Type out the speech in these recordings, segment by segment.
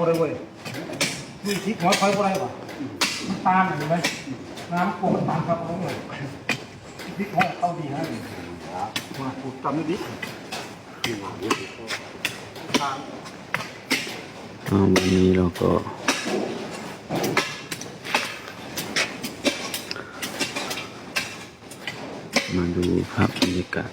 อะไรเว้ยนี่พริกหัวไฟอะไรวะน้ำตาลเห็นไหมน้ำปูน้ำตาลครับน้องเลยพริกหัวเข้าดีนะมาปูตำนิดอ่าวันนี้เราก็มาดูภาพบรรยากาศ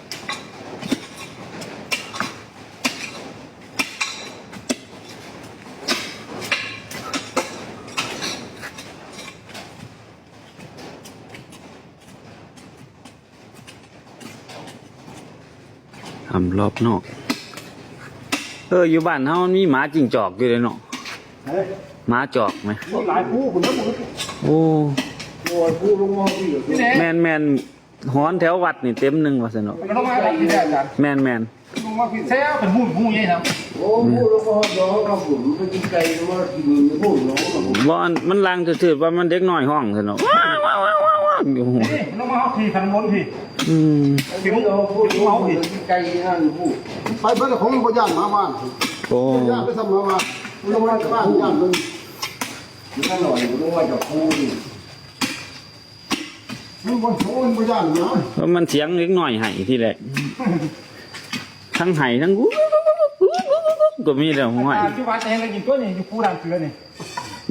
รอบนอก เอออยู่บ้านเฮามันมีหมาจิงจอกอยู่เลยเนาะเฮ้ยหมาจอกไหมมีหลายผู้คุณนะมึงโอ้โอ้ยผู้ลงมาพี่อยู่นี่แหละแมนแมนหอนแถววัดนี่เต็มหนึ่งว่าสนอมันต้องมาแบบนี้แหละอาจารย์แมนแมนลงมาพี่แซ่เป็นผู้ผู้ใหญ่ครับโอ้พูดแล้วก็ย้อนกับผมไปกินไก่มากินมือพูดน้องกับผมบ่อันมันลังถือๆว่ามันเด็กน้อยห้องสนอ ว้าวว้าวว้าวว้าวว้าวอยู่หัวนี่มันต้องมาเอาทีขันบนทีอืมพี่พูดเราพูดน้องกินไก่นั่นพูดไปเบิดของบ่ย่านหมาบ้านโอ้ย่านไปทำหมาบ้านมันลงมาจากบ้านย่านมันมันก็หน่อยมันต้องว่าจะพูดมันบ่โหมันบ่ย่านหมาเพราะมันเสียงเล็กน้อยให้ที่แรกทั้งไห้ทั้งกูก็มีแล้วห้อยอ่าที่วัดเองก็กินตัวนี้อยู่ผู้ด่านเสือนี่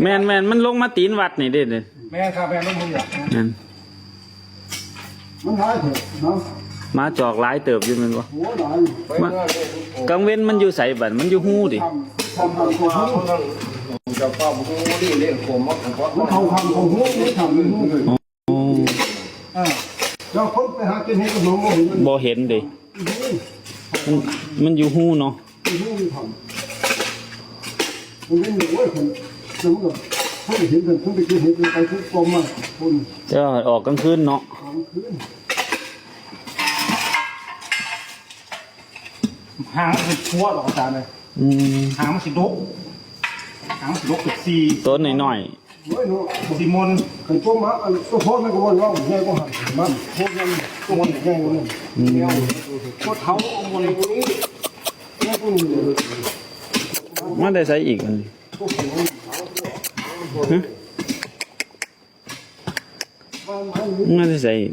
แมนแมนมันลงมาตีนวัดนี่เด้เด้แม่ครับแม่ลงมืออะนั่น มันหลายเถอะเนาะหมาจอกหลายเติบอยู่แมันบ่หัวหลายไปเมื่อเรื่องกังเว้นมันอยู่ใส่บัดมันอยู่หูดิ ทำทำทำของมาหัวเขาต้องจะป้าบุ้งนี่เล่นผมมักเพราะมันเขาทำของหัวมันทำมันหัวเลยโอ้อ่าเจ้าคนไปหากินให้กับน้องบ่เห็นมันบ่เห็นเด้มันมันอยู่หูเนาะมันหัวมันทำมันเป็นหนูไอ้คนน้ำกับ เขาเห็นกันเขาไปกินเห็ดไปทุกกลมมาคนจะออกกลางคืนเนาะของคืนหางมันเป็นชั่วหรอกอาจารย์เลยอืมหางมันสิดกหางมันสิดกเป็นสี่ต้นน้อยโอ้ยหนูสี่มนเคยตัวมาอันตัวโพดมันก็บ่ร้องแย่ก็หันมันโพดมันตัวมันแย่กว่านั้นๆอืมพวกเขาเอามนแย่กว่านี้เลยมันได้ใส่อีกอันนี้ฮะมั นได้ใส่อีก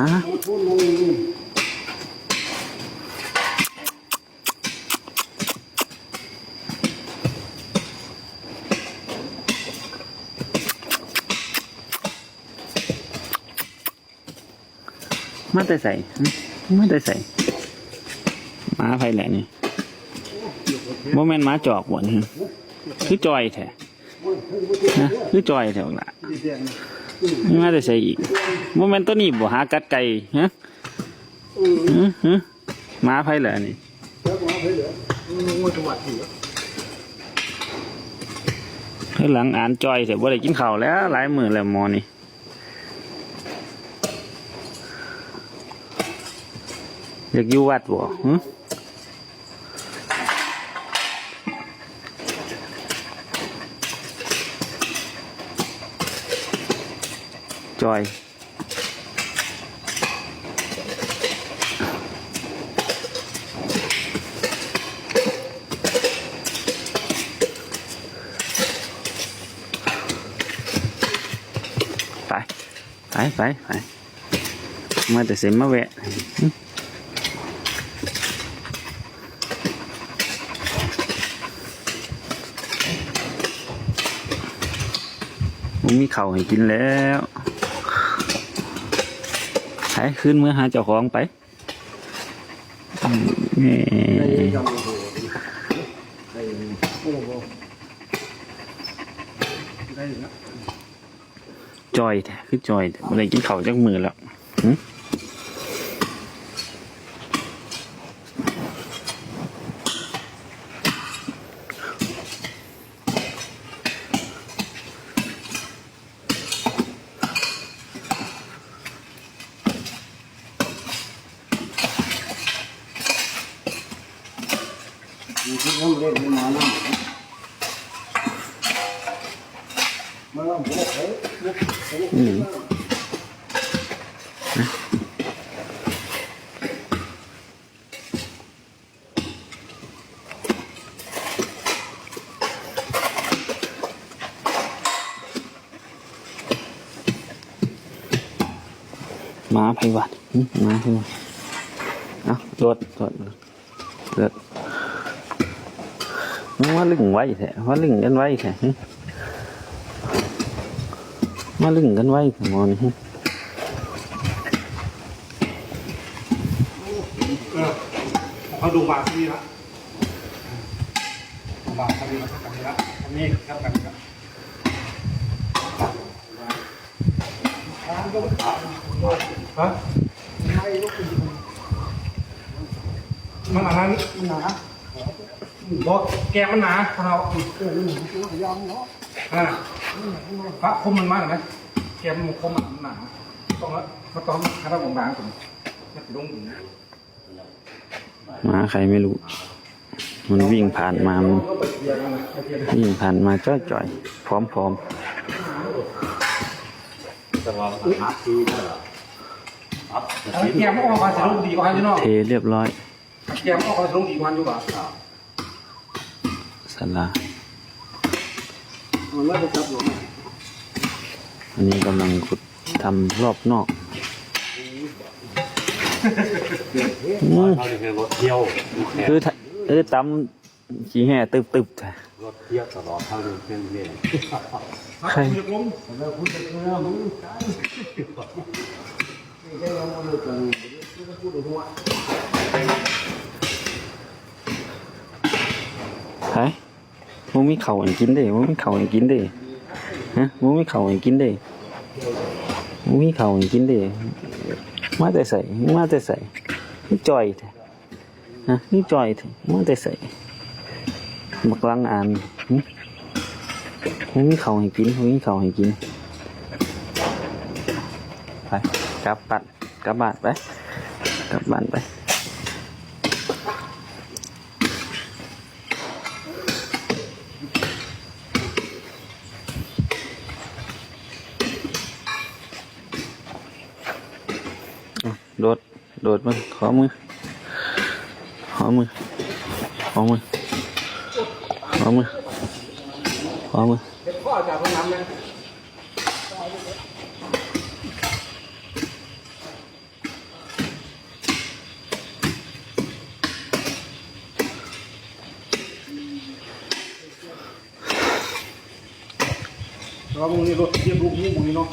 ฮะมันได้ใส่มันได้ใส่มาไฟแหละนี่โมเมนต์มาจอกบ่นี่ คือจอยแท้นะคือจอยแท้บักละนี่มาได้ใส่อีกโมเมนต์ตัวนี้บ่หากัดไก่ฮะฮะฮะหมาไฟแหละนี่ข้างหลังอ่านจอยแต่บ่าได้กินข้าวแล้วหลายหมื้อแล้วมอนี่อยากอยู่วัดบ่ฮะ จอย ไป ไป ไป ไป มาแต่เสมาแวะหึผมมีเข่าให้กินแล้ว ขึ้นเมื่อหาเจ้าของไปจอยแท้คือจอยแท้บ่ได้กินเข่าจากมือแล้วหึ มีที่น้ำเล่นมาน้ำมาน้ำผมเฮ้ย อืม หมาไผวัดหึหมาไผวัดเอารถรถรถมึงว่าลึงไว้แท้ว่าลึงกันไว้แท้หึมาลึงกันไว้ขมอนหึเออเขาดูบาทที่นี่ละดูบาทที่นี่ละกันนี้ละอันนี้ครับกันนี้ละ ฮะมันอันนั้นหนาบอกแกมันหนาเราอ่าพระคมมันมากนะแกมันคมมันหนาต้องแล้วมาต้องคาราบางๆผมจะไปลงถึงหมาใครไม่รู้ มันวิ่งผ่านมามันวิ่งผ่านมาจ้อยจ่อยๆพร้อมพร้อ มแกมออกมาสรุปดีกว่าอยู่เนาะเทเรียบร้อยแกมออกมาสรุปดีกว่าอยู่ป่ะสลามันไม่ได้จับหรอกอันนี้กำลังขุดทำรอบนอกอืมเขาเรียกรถเที่ยวคือถ้าคือตำขี้แห่ตึบตึบๆรถเที่ยวตลอดทั้งเรื่องเครื่องเล่นใครคุณจะล้มแล้วคุณ จะมึงไม่ได้ยังไม่ได้จังไม่พูดหัวใครมึงมีเข่าวให้กินเด้มึงไมีเข่าวให้กินเด้ฮะมึงไมีเข่าวให้กินเด้มึงไมีเข่าวให้กินเด้มาแต่ใส่มาแต่ใส่นี่จ่อยแท้ฮะนี่จ่อยแท้มาแต่ใส่บักลังอ่านมึงไมีเข่าวให้กินมึงไมีเข่าวให้กินไป กลับบ้านกลับบ้านไปกลับบ้านไปโดด โดดมาขอมือ ขอมือ ขอมือ ขอมือ ขอมือเด็กพ่อจากโรงน้ำเล เราพวกนี่รถเทียบลูกมึงมึงนี่เนาะ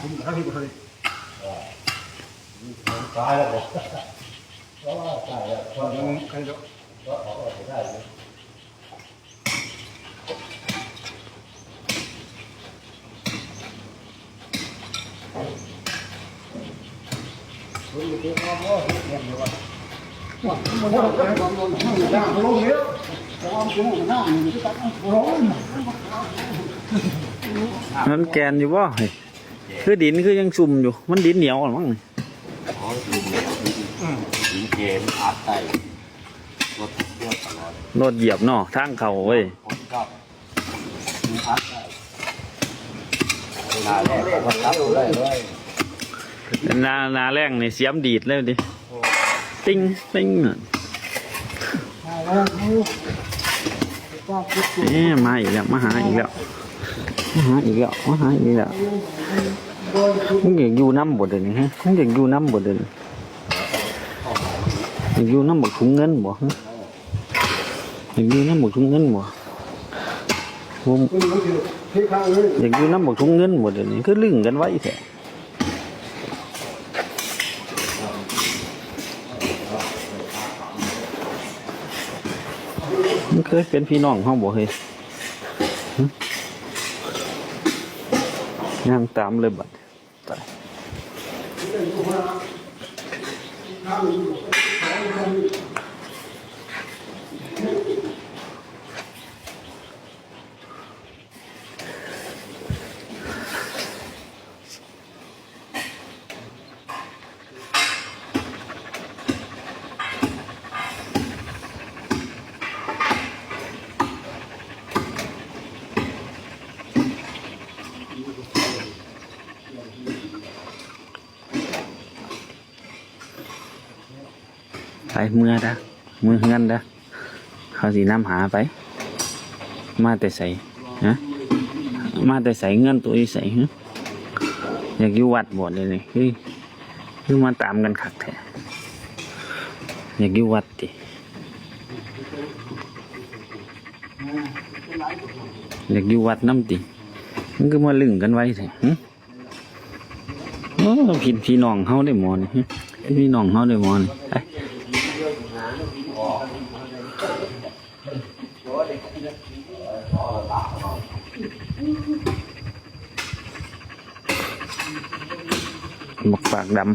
ผมทำที่บ่เคย ตายแล้วบอก ตอนนี้ใครจะ นั้นแกนอยู่บ่เฮ้ยคือดินคือยังซุ่มอยู่ มันดินเหนียวหรือมั้งนี่อ๋อดูถึงเกมอัดใต้รถเที่ยวตลอดรถเหยียบเนาะทางเขาเว้ยคนก็มีอัดได้เวลาแรกเขาก็รับได้เลย นานาแรงนี่เสียมดีดเลยดิติ้งติ้งน่ะเอ๊ะมาอีกแล้วมาหาอีกแล้วมาหาอีกแล้วมาหาอีกแล้วมึงอยากอยู่น้ำบ่เดี๋ยวนี้ฮะมึงอยากอยู่น้ำบ่เดี๋ยวนี้อยากอยู่น้ำบ่ถุงเงินบ่ฮะอยากอยู่น้ำบ่ถุงเงินบ่ผมที่ข้างเลยอยากอยู่น้ำบ่ถุงเงินบ่เดี๋ยวนี้คือลึงกันไว้แท้ ยเป็นพี่น้องเฮาบ่เฮ้ยย่างตามเลยบัดตาย เมื่อดะมือเฮือนดะเขาสินำหาไป มาแต่ใส่ฮะมาแต่ใส่เงินตัวอีใส่ฮะอยากอยู่วัดบ่เลยนี่คือคือมาตามกันคักแท้อยากอยู่วัดติอยากอยู่วัดน้ำติมันก็มาลึงกันไว้แท้หึโอ้พี่พี่น้องเฮาได้หมอนี่หึพี่น้องเฮาได้หมอนี่ไหมกปากดำ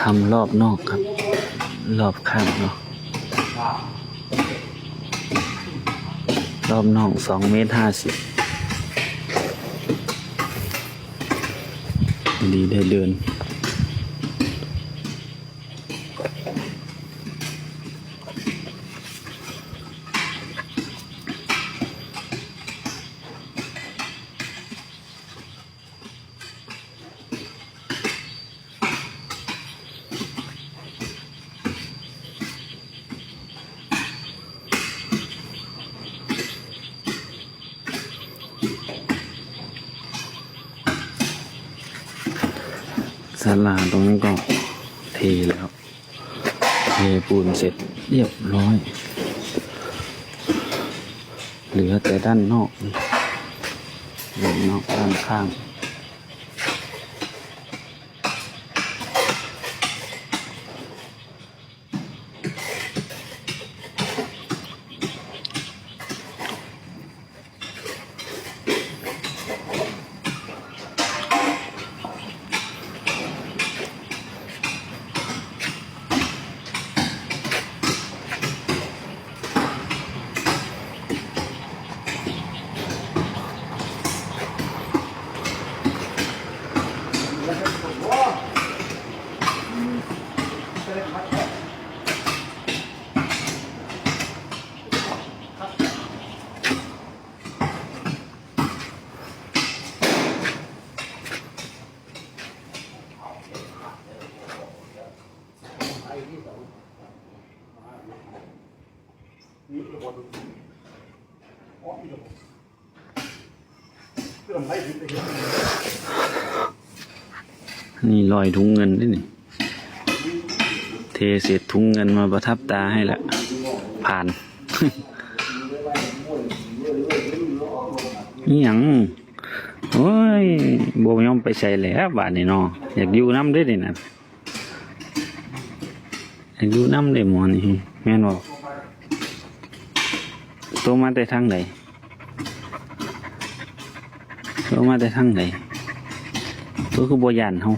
ทำรอบนอกครับ รอบข้างเนาะรอบนอกสองเมตรห้าสิบ ดีได้เดิน ตรงนั้นก็เทแล้วเทปูนเสร็จเรียบร้อย เหลือแต่ด้านนอกด้านนอกด้านข้าง นี่ลอยถุงเงินด้วยนี่เทเสร็จถุงเงินมาประทับตาให้ละ ผ่าน นี่หยังโอ้ยบยอมไปใส่แหล้วบาทนี่เนาะอยากอยู่น้ำด้วยดินะอยากอยู่น้ำได้หมอนี่แม่นบอก ตัวมาแต่ทางไหนตัวมาแต่ทางไหนตัวคือบัวยานเฮา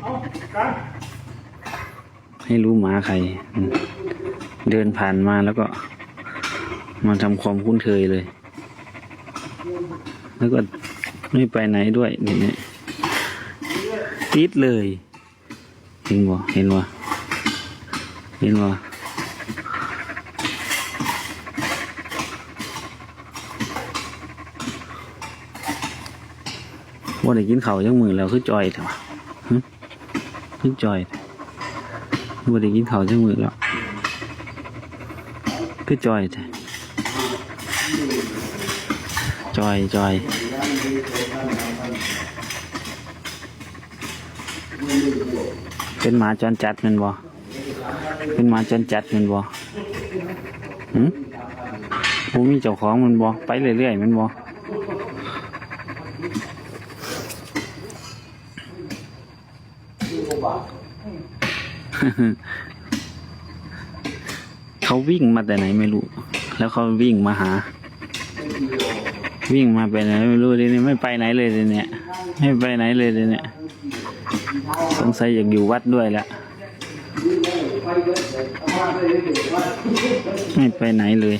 เอาการให้รู้หมาใครอืมเดินผ่านมาแล้วก็ มาทำความคุ้นเคยเลย แล้วก็ไม่ไปไหนด้วยนี่นี่ติดเลย เห็นบ่เห็นบ่เห็นบ่ว่าได้กินข้าวยังมือแล้วคือจอยแต่ว่าคือจอยว่าได้กินข้าวยังมือแล้วคือจอยแต่จอยจอย เป็นหมาจรจัดแมันบ่เป็นหมาจรจัดแมันบ่หืมผู้มีเจ้าของมันบ่ไปเรื่อยๆมันบ่เขาวิ่งมาแต่ไหนไม่รู้ แล้วเขาวิ่งมาหา วิ่งมาไปไหนไม่รู้เลยนี่ยไม่ไปไหนเลยเลยเนี่ย ไม่ไปไหนเลยเลยเนี่ย สงสัยอยากอยู่วัดด้วยแหละไม่ไปไหนเลย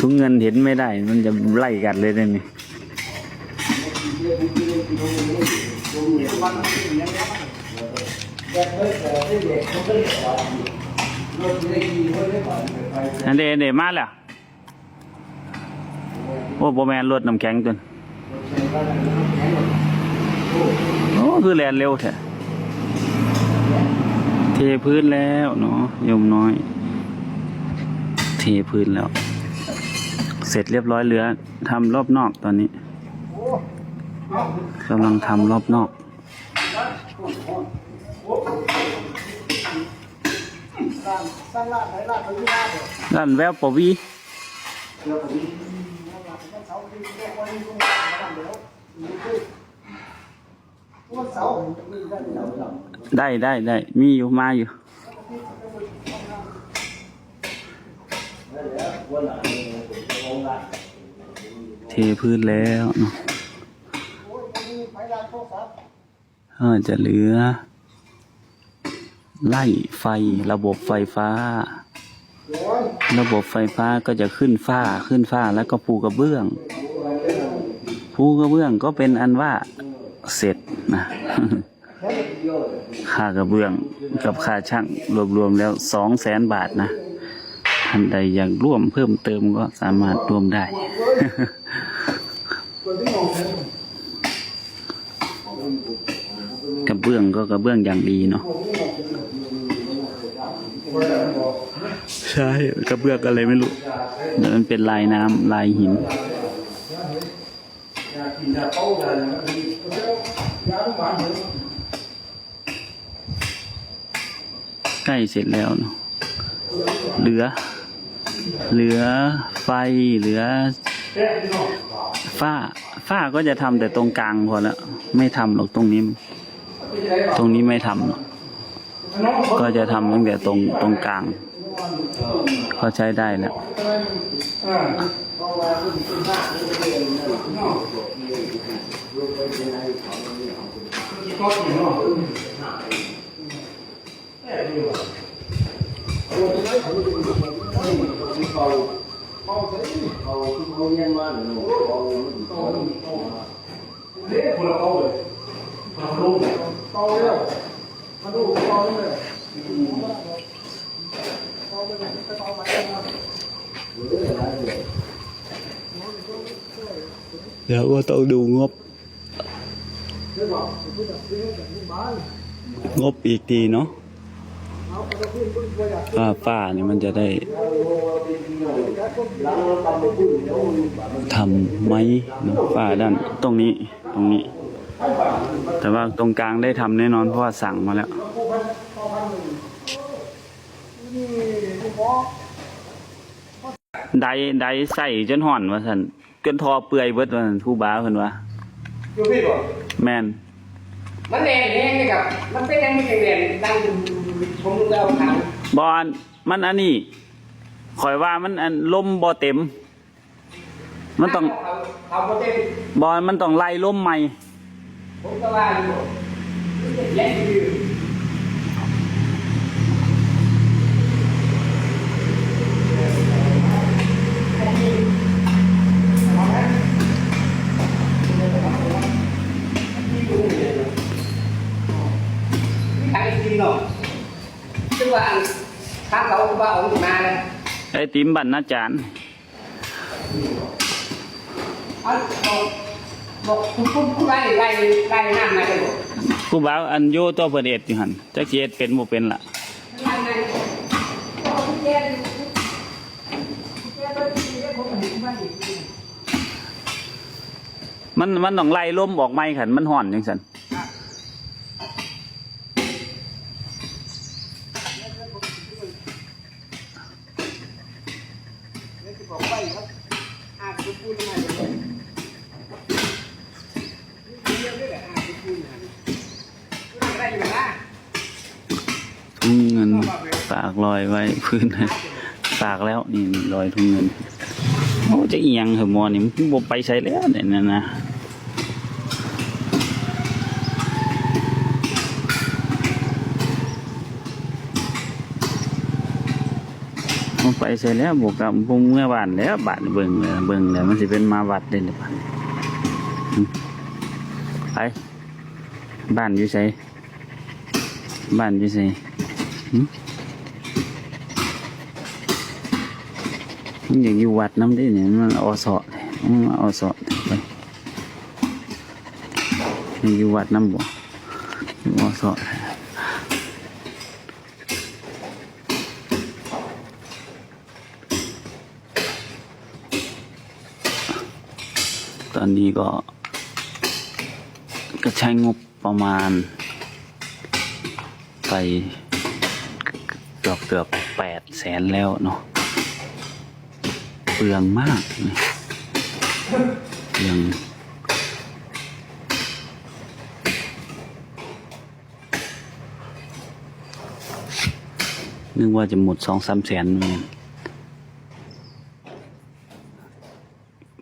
ทุกเงินเห็นไม่ได้ มันจะไล่กัดเลยเนี่ยอันเดเดมาแล้ว โอ้โบแมนรถน้ำแข็งจนโอ้คือแลนเร็วแท้เทพื้นแล้วเนาะโยมน้อย เทพื้นแล้ว เสร็จเรียบร้อยเหลือทำรอบนอกตอนนี้กำลังทำรอบนอกสร้างร้านไหนร้า นไปที่ร้านเนี่ยด้านแววปวีวัวเสามีได้เสาร์ได้ได้ได้มีอยู่มาอยู่เทพื้นแล้วเนาะจะเหลือ ไล่ไฟระบบไฟฟ้า ระบบไฟฟ้าก็จะขึ้นฟ้าขึ้นฟ้าแล้วก็ปูกระเบื้องปูกระเบื้องก็เป็นอันว่าเสร็จนะค่ากระเบื้องกับค่าช่างรวมๆแล้วสองแสนบาทนะท่านใดอยากร่วมเพิ่มเติมก็สามารถร่วมได้ กระเบื้องก็กระเบื้องอย่างดีเนาะ ใช่กระเบื้องอะไรไม่รู้แต่มันเป็นลายน้ำลายหินใกล้เสร็จแล้วเนาะเหลือ เหลือไฟเหลือฝ้าฝ้าก็จะทำแต่ตรงกลางพอแล้วไม่ทำหรอกตรงนี้ ตรงนี้ไม่ทำหรอก ก็จะทำตั้งแต่ตรงตรงกลางก็ใช้ได้แล้วเลี้ยงคนละเอาเลยคนละลูกเตาแล้วมาดู เตาเลยเดี๋ยวก็ต้องดูงบ งบอีกทีเนาะฝ้าฝ้าเนี่ยมันจะได้ทำไหมฝ้าด้านตรงนี้ตรงนี้ แต่ว่าตรงกลางได้ทำแน่นอนเพราะว่าสั่งมาแล้วไดไดใส่จนห่อนว่าสันจนทอเปื่อยเบิดว่าซั่นผู้บ้าเพิ่นว่าอยู่พี่บ่แม่นมันแดงแดงนี่ครับมันเป็นยังไม่แข็งแรงดังผมรู้แล้วทางบอนมันอันนี้ข่อยว่ามันอันลมบ่เต็ม มันต้องเขาเขาโปรเต็มบอนมันต้องไล่ลมใหม่ ผมก็ว่าอยู่แย่อยู่ท กคุณบ่าเบอกาอันโยตัวเพิ่นเอ็ดอยู่หั่นจักเก็ดเป็นโมเป็นละมันมันมันต้องไล่ลมออกไม่คั่นมันฮ้อนจังสัน ฝากลอยไว้พื้นให้ฝากแล้วนี่ลอยถุงเงินโอ้จะเอียงเหรอมอนี่มันบ่ไปใส่แล้วเนี่ยนะนะมันไปใส่แล้วบวกกับพงเมื่อบานแล้วบานเบิ่งเลยเบิ่งแล้วมันสิเป็นมาวัดเลยเนี่ยบานอืมไปบ้านอยู่ไสบ้านอยู่ไส มันอยากอยู่วัดน้ำได้เนี่ยมันอเสาะเลยมันอเสาะไปอยากอยู่วัดน้ำบ่อาเสาะตอนนี้ก็ ก็ใช้งบประมาณ ไปเกือบเกือบแปดแสนแล้วเนาะ เปลืองมากเลยเปลืองนึกว่าจะหมดสองสามแสนเนกัน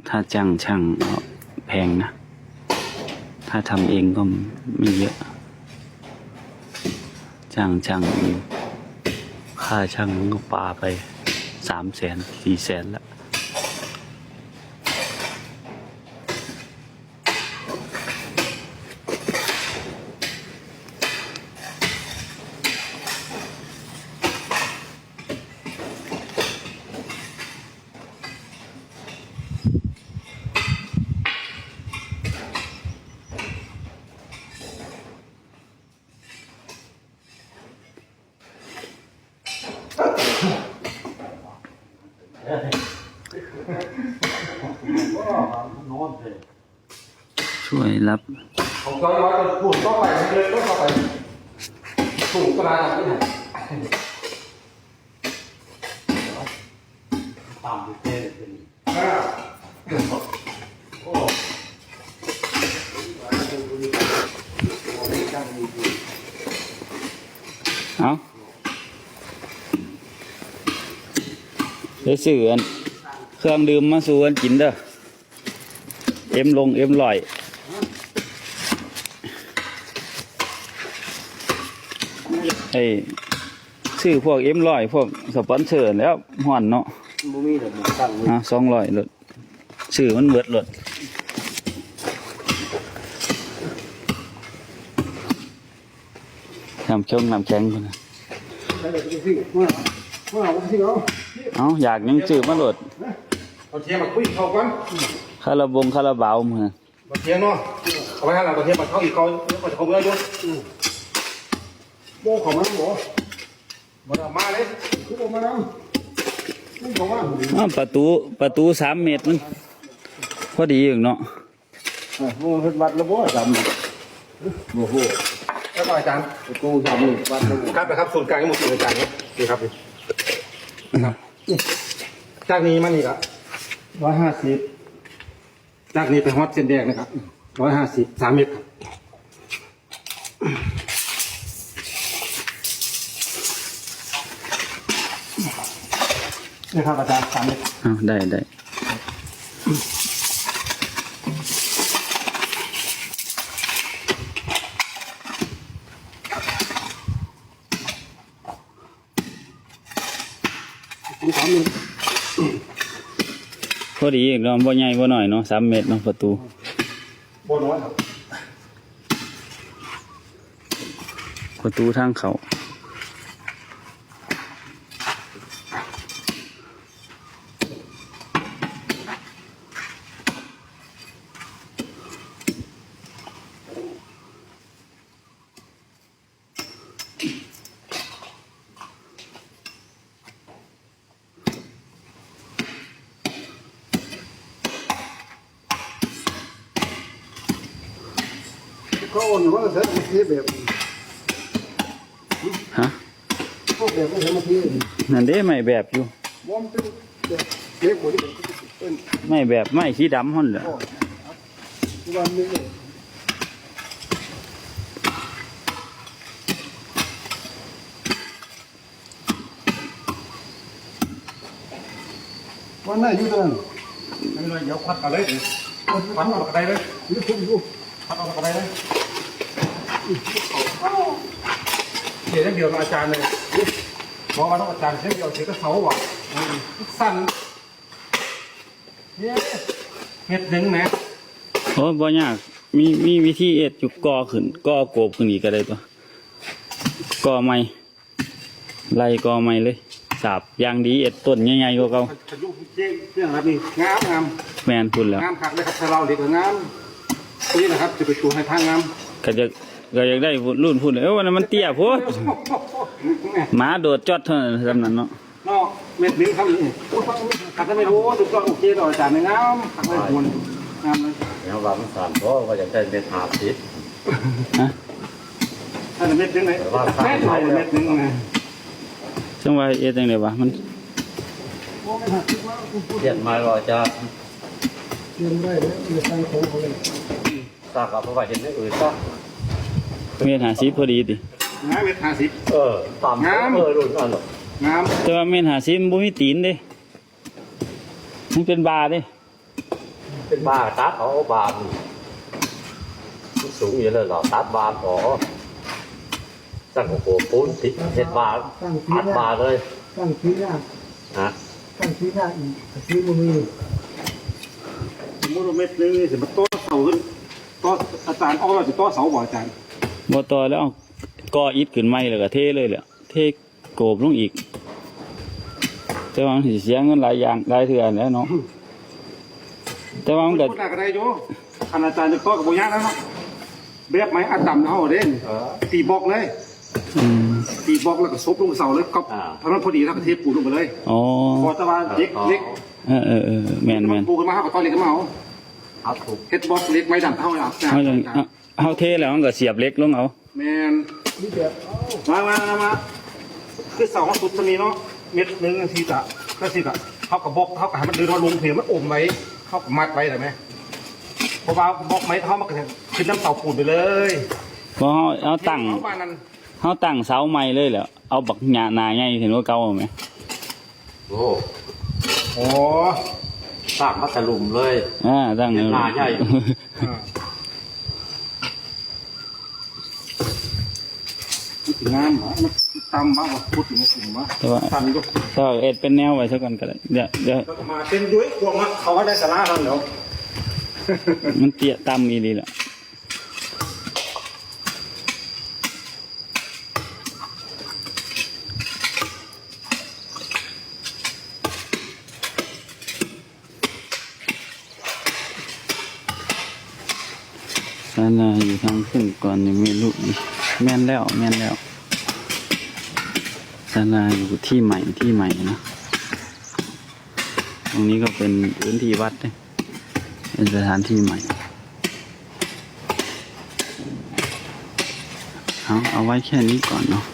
ถ้าจ้างช่างก็แพงนะ ถ้าทำเองก็ไม่เยอะ จ้างช่างค่าช่างก็ปาไปสามแสนสี่แสนและ ช่วยรับ ของจอยร้อยก็พูดต่อไปเลยก็ต่อไปถูกตลาดที่ไหน ตามที่เต้เป็น เอาได้ซื้ออันเครื่องดื่มมาสู่กันกินเด้อ เอ็มลงเอ็มลอยไอ้ซื้อพวกเอ็มลอยพวกสปอนเซอร์แล้วห่อนเนาะบ่มีดอกตั้งไว้อะสองร้อยลดซื้อมันเบิดลด น้ำชงน้ำแข็งพุ่นน่ะใส่ไปสิว่าว่าเอาสิเอาเอาอยากยังซื้อมาโหลดเอาเทียมมาคุยเข้ากันคาราบงคาราบาวมือมาเทียมเนาะเอาไว้ให้เราเทียมมาเข้าอีกเขาเดี๋ยวเขาเมื่อยุ่โบของมันบ่มันมาเลยคือบ่มาแล้วมันบอกว่าอ้าวประตูประตูสามเมตรมันพอดีอยู่เนาะเออบ่เฮ็ดวัดแล้วบ่จำบ่ฮู้แล้วก็อาจารย์ประตูทำนี่วัดแล้วบ่ครับไปครับศูนย์กลางหมดเลยอาจารย์ครับนี่ครับนะครับจากนี้มานี่ละร้อยห้าสิบจากนี้ไปฮอตเส้นแดงนะครับร้อยห้าสิบสามเมตรครับนี่ครับอาจารย์สามเมตรอ้าวได้ได้ สามเมตร พ อดีอีกเนาะบ่ใหญ่บ่น้อยเนาะสามเมตรเนาะประตูโบน้อยครับ ประตูทางเขาเขา แบบอยู่มอมเป็นแบบเทียบคนที่เป็นไม่แบบไม่สีดำหั่นเหรอวันนี้วันไหนอยู่ตรงนั้นไม่เป็นไรเดี๋ยวพัดเอาเลยพัดเอากระไดเลยอยู่ทุกอยู่พัดเอากระไดเลยเดี๋ยวเดียวกับอาจารย์เลย บอกว่าต้องอาจารย์เช่นเดียวเสียก็เสาว่ะสั้นเนี่ยเม็ดหนึ่งนะโอ้บ่ยากมีมีวิธีเอ็ดอยู่ก่อขึ้นก่อโกบขึ้นอีกก็ได้ตัวก่อใหม่ไล่ก่อใหม่เลยสาบอย่างดีเอ็ดต้นใหญ่ๆกว่าเก่าขยุกเจ๊เรื่องครับนี่งามงามแม่นพุ่นแล้วงามคักเลยครับถ้าเราเด็กก็งามนี่นะครับจะไปชูให้ทางงามก็จะก็อยากได้รุ่นพุ่นเอ้ยวันนั้นมันเตี้ยโพด หมาโดดจอดเท่านั้นสำนั้นเนาะนอกเม็ดหนึ่งครับนี่ขัดจะไม่รู้ถูกต้องโอเคต่ออาจารย์งามขัดเลยควรงามเลยแล้วว่ามันสั่นเพราะว่าอยากได้เป็นหาบสิบฮะถ้าเม็ดหนึ่งไหนแม่ไทยเม็ดหนึ่งนะจังว่าเอ็ดจังได๋วะมันเรียนมาว่าจะเรียนได้แล้วในทางของเขาเลยตากกับเพราะว่าเห็นในอื่นซะเมตร50พอดีติ งามเม็ดห้าสิบ เออต่ำงามเออรุ่นนั่นหรอกงามแต่ว่าเมตร50มันบ่มีตีนเด้มันเป็นบาเด้เป็นบ้าตัดเอาบานสูงอยู่เลยเหรอตัดบานขอสั่งโอ้โหปูนติดเห็ดบานอัดบานเลยตั้งทีหน้าฮะตั้งทีหน้าอีกทีมือสมมติว่าเม็ดหนึ่งนี่สิมันโต๊ะเสาขึ้นโต๊ะอาจารย์อ้อจะโต๊ะเสาบ่อาจารย์บ่ต่อแล้วเอา ก่ออิฐขึ้นใหม่แล้วก็เทเลยแหละเทโกบลงอีก แต่ว่ามันสิเสียเงินหลายอย่างหลายเทื่อแหล้วเนาะแต่ว่ามันก็พูดได้ก็ได้โยอันอาจารย์จะโต๊ะกับโบยากแล้วเนาะแบบไหมอาดำเท่าเด่นเออตีบล็อกเลยอืมตีบล็อกแล้วก็ซบลงเสาเลยก็อ่าทำนั้นพอดีแล้วก็เทปูนลงไปเลยอ๋อพอตะวันเล็กเล็กเออเออเออแม่นแม่นปูขึ้นมาเท่ากับตอนเล็กขึ้นมาเอาเอาถูกเฮ็ดบล็อกเล็กไม้ดำเท่าไหร่เอาจังเอาเอาเทแล้วมันก็เสียบเหล็กลงเอาแมน นี่แบบเอ้ามามามามาคือเสาของสุดตรงนี้เนาะเม็ดหนึ่งนาทีจะก็สิกะเขากับบล็อกเขากับให้มันเดินมาลงเพลมันอมไว้เขากับมัดไว้ได้ไหมเพราะว่าบล็อกไม้เขามันก็จะขึ้นน้ำเสาปูนไปเลยพอเฮาเอาตั้งเขาบ้านนั้นเฮาตั้งเสาใหม่เลยแหล้วเอาบักหญ้าหนาใหญ่เห็นว่าเก่าไหมโอ้โอ้สร้างพัทลุมเลยอ่าตั้งเห็นหน้าใหญ่ พูด ถึงงามเหรอมันตำบ้างว่าพูดถึงสิ่งว่าแต่ว่าตันก็ถ้าเอ็ดเป็นแนวไว้ซะก่อนก็ได้เดี๋ยวเดี๋ยวแล้วก็มาเป็นยุ้ยกวงมาเขาว่าได้สาระแล้วเดี๋ยวมันเตี้ยต่ำอีหลีล่ะศาลาอยู่ทางขึ้นก่อนนี่ไม่รู้นี่แม่นแล้วแม่นแล้วศาลาอยู่ที่ใหม่ที่ใหม่นะตรงนี้ก็เป็นพื้นที่วัดเลยเป็นสถานที่ใหม่เอาเอาไว้แค่นี้ก่อนเนาะ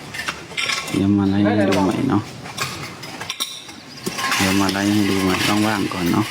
เดี๋ยวมาไล่ให้ดูใหม่เนาะเดี๋ยวมาไล่ให้ดูใหม่ต้องว่างก่อนเนาะ